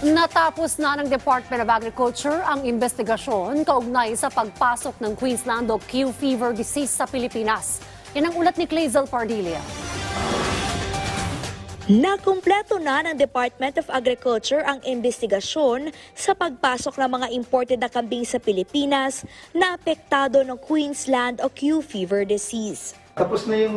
Natapos na ng Department of Agriculture ang investigasyon kaugnay sa pagpasok ng Queensland o Q fever disease sa Pilipinas. Yan ang ulat ni Clazel Pardilia. Nakumpleto na ng Department of Agriculture ang investigasyon sa pagpasok ng mga imported na kambing sa Pilipinas na apektado ng Queensland o Q fever disease. Tapos na yung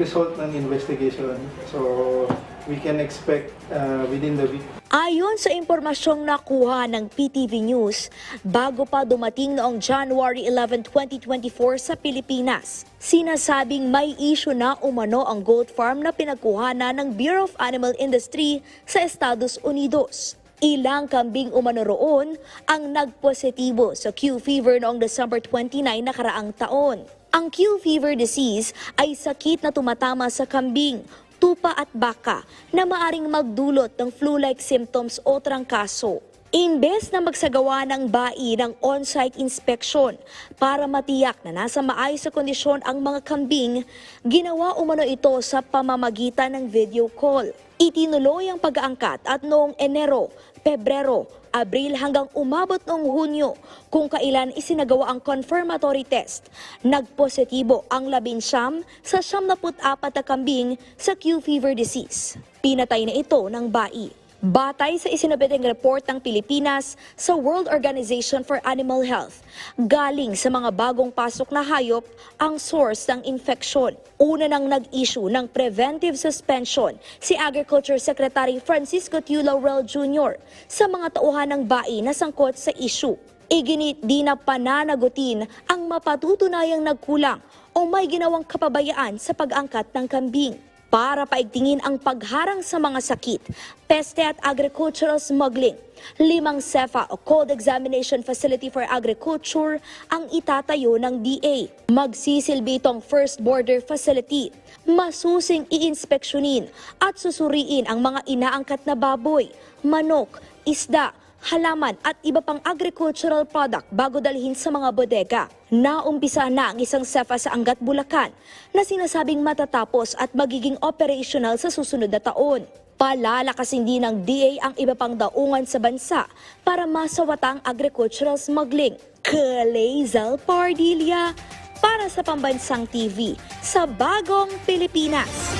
result ng investigation. So, we can expect uh, within the week. Ayon sa impormasyong nakuha ng PTV News, bago pa dumating noong January 11, 2024 sa Pilipinas, sinasabing may issue na umano ang goat farm na pinagkuhanan ng Bureau of Animal Industry sa Estados Unidos. Ilang kambing umano roon ang nagpositibo sa Q fever noong December 29 nakaraang taon. Ang Q fever disease ay sakit na tumatama sa kambing, tupa at baka na maaring magdulot ng flu-like symptoms o trangkaso. Imbes na magsagawa ng bai ng on-site inspection para matiyak na nasa maayos sa kondisyon ang mga kambing, ginawa umano ito sa pamamagitan ng video call. Itinuloy ang pag-aangkat at noong Enero, Pebrero, Abril hanggang umabot noong Hunyo kung kailan isinagawa ang confirmatory test. Nagpositibo ang labinsyam sa 74 na kambing sa Q fever disease. Pinatay na ito ng bai. Batay sa isinabiting report ng Pilipinas sa World Organization for Animal Health, galing sa mga bagong pasok na hayop ang source ng infeksyon. Una nang nag-issue ng preventive suspension si Agriculture Secretary Francisco Tiu Laurel Jr. sa mga tauhan ng bai na sangkot sa issue. Iginit di na pananagutin ang mapatutunayang nagkulang o may ginawang kapabayaan sa pag-angkat ng kambing para paigtingin ang pagharang sa mga sakit, peste at agricultural smuggling. Limang CEFA o Cold Examination Facility for Agriculture ang itatayo ng DA. Magsisilbi itong first border facility. Masusing iinspeksyonin at susuriin ang mga inaangkat na baboy, manok, isda, halaman at iba pang agricultural product bago dalhin sa mga bodega. Naumpisa na ang isang CEFA sa Angat, Bulacan na sinasabing matatapos at magiging operational sa susunod na taon. Palalakasin din ng DA ang iba pang daungan sa bansa para masawata ang agricultural smuggling. Kalezal Pardilia para sa Pambansang TV sa Bagong Pilipinas.